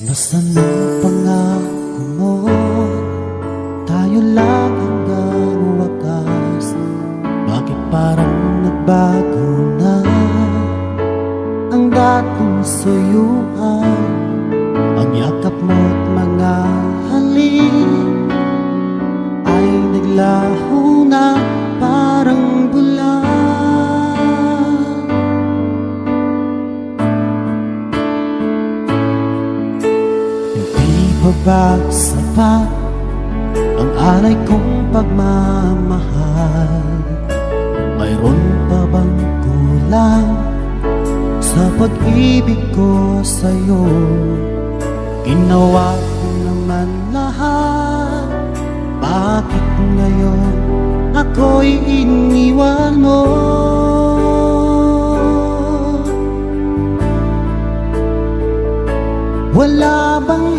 Nasaan ang pangako mo? Tayo lang hanggang wakas Bakit parang nagbago na Ang dating suyuan Ang yakap mo't mga pa ba sapat ang alay kong pagmamahal? Mayroon pa bang kulang sa pag-ibig ko sa'yo? Ginawa ko naman lahat Bakit ngayon ako'y iniwan mo? Wala bang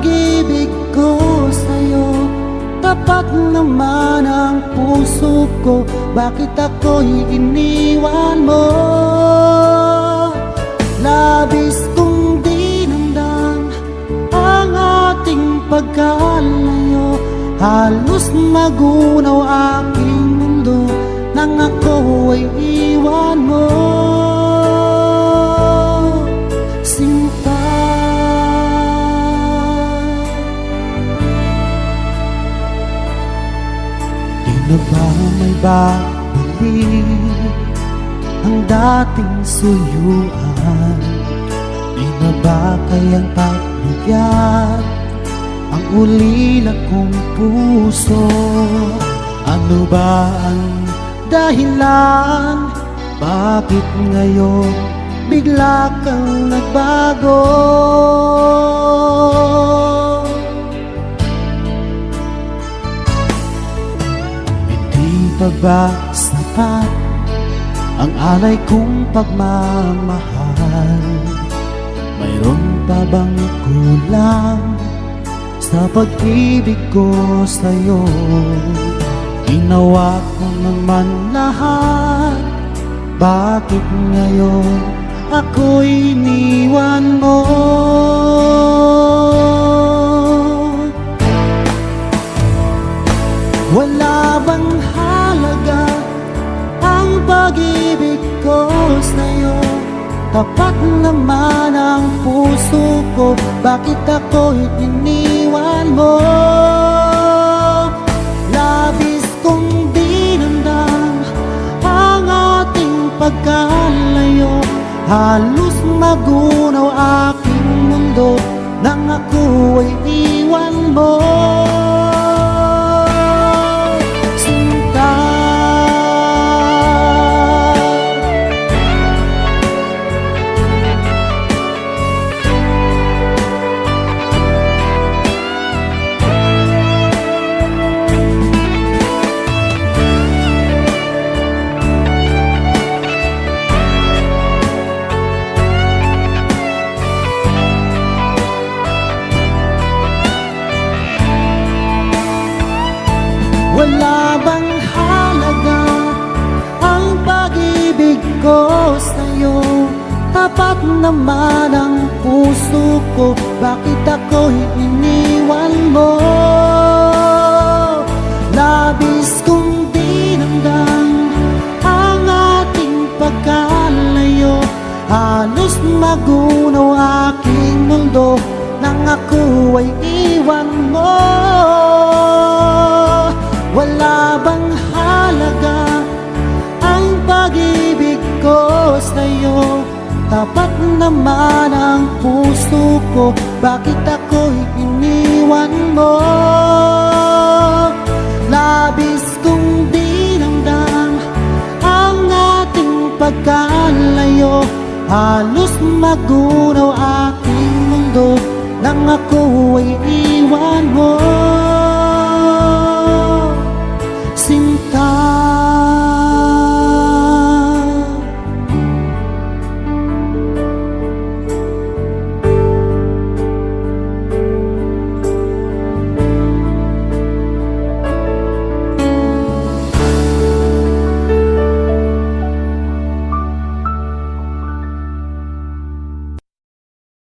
pag-ibig ko sa'yo? Tapat naman ang puso ko Bakit ako'y iniwan mo? Labis kong dinamdam Ang ating pagkalayo Halos magunaw aking mundo Nang ako ay iwan mo may babalik Ang dating suyuan. Di na ba kayang pagbigyan Ang ulila kong puso? Ano ba ang dahilan? Bakit ngayon bigla kang nagbago ba sapat ang alay kong pagmamahal? Mayroon pa bang kulang sa pag-ibig ko sa'yo? Ginawa ko naman lahat Bakit ngayon ako'y iniwan pag-ibig ko sa'yo? Tapat naman ang puso ko Bakit ako'y iniwan mo? Labis kong dinamdam Ang ating pagkalayo Halos magunaw aking mundo Nang ako ay iwan mo Tapat naman ang puso ko Bakit ako'y iniwan mo? Labis kong dinamdam Ang ating pagkalayo Halos magunaw aking mundo Nang ako ay iwan mo wala bang halaga ang pag-ibig ko sa'yo? Tapat naman ang puso ko Bakit ako'y iniwan mo? Labis kong dinamdam Ang ating pagkalayo Halos magunaw